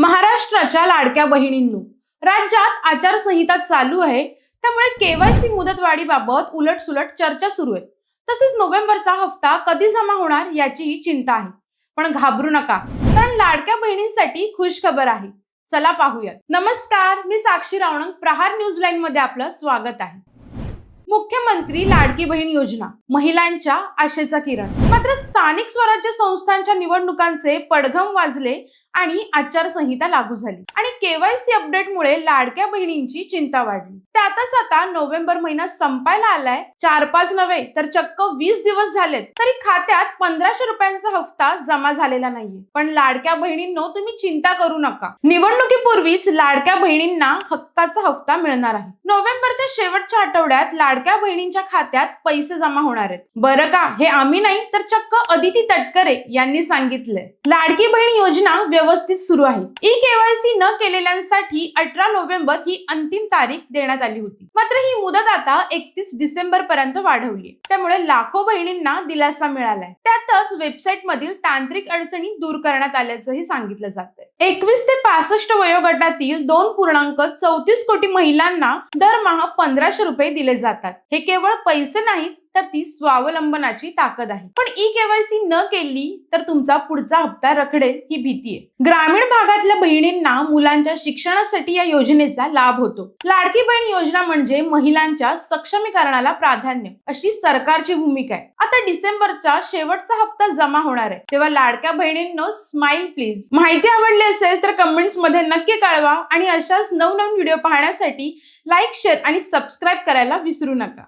महाराष्ट्राच्या लाडक्या बहिणींनो राज्यात आचारसंहिता चालू आहे त्यामुळे केवायसी मुदतवाढीबाबत उलटसुलट चर्चा सुरू आहे. तसेच नोव्हेंबरचा हप्ता कधी जमा होणार याचीही चिंता आहे. पण घाबरू नका कारण लाडक्या बहिणींसाठी खुश खबर आहे. चला पाहूयात. नमस्कार मी साक्षी रावणंग प्रहार न्यूज लाईन मध्ये आपलं स्वागत आहे. मुख्यमंत्री लाडकी बहीण योजना महिलांच्या आशेचा किरण. मात्र स्थानिक स्वराज्य संस्थांच्या निवडणुकांचे पडघम वाजले आणि आचारसंहिता लागू झाली. आणि केवायसी अपडेटमुळे लाडक्या बहिणींची चिंता वाढली. त्यातच आता नोव्हेंबर महिना संपायला आलाय चार पाच नव्हे तर चक्क वीस दिवस झालेत. तरी खात्यात पंधराशे रुपयांचा हफ्ता जमा झालेला नाहीये. पण लाडक्या बहिणींनो तुम्ही चिंता करू नका. निवडणुकीपूर्वीच लाडक्या बहिणींना हक्काचा हफ्ता मिळणार आहे. नोव्हेंबरच्या शेवटच्या आठवड्यात लाडक्या बहिणींच्या खात्यात पैसे जमा होणार आहेत. बरं का? हे आम्ही नाही तर चक्क अदिती तटकरे यांनी सांगितलंय. लाडकी बहीण योजना व्यवस्थित सुरू आहे. ई केवायसी न केलेल्यांसाठी अठरा नोव्हेंबर ही अंतिम तारीख देण्यात आली होती. मात्र ही मुदत आता एकतीस डिसेंबर पर्यंत वाढवली त्यामुळे लाखो बहिणींना दिलासा मिळालाय. त्यातच वेबसाईट मधील तांत्रिक अडचणी दूर करण्यात आल्याचंही सांगितलं जातंय. एकवीस ते पासष्ट वयोगटातील दोन पूर्णांक चौतीस कोटी महिलांना दरमहा पंधराशे रुपये दिले जातात. हे केवळ पैसे नाहीत तर ती स्वावलंबनाची ताकद आहे. पण ई केवायसी न केली तर तुमचा पुढचा हप्ता रखडेल ही भीती आहे. ग्रामीण भागातल्या बहिणींना मुलांच्या शिक्षणासाठी या योजनेचा लाभ होतो. लाडकी बहीण योजना म्हणजे महिलांच्या सक्षमीकरणाला प्राधान्य अशी सरकारची भूमिका आहे. आता डिसेंबरचा शेवटचा हप्ता जमा होणार आहे. तेव्हा लाडक्या बहिणींनो स्माइल प्लीज माहिती आवडली असेल तर कमेंट्समध्ये नक्की कळवा आणि अशाच नवनवीन व्हिडिओ पाहण्यासाठी लाईक शेअर आणि सबस्क्राईब करायला विसरू नका.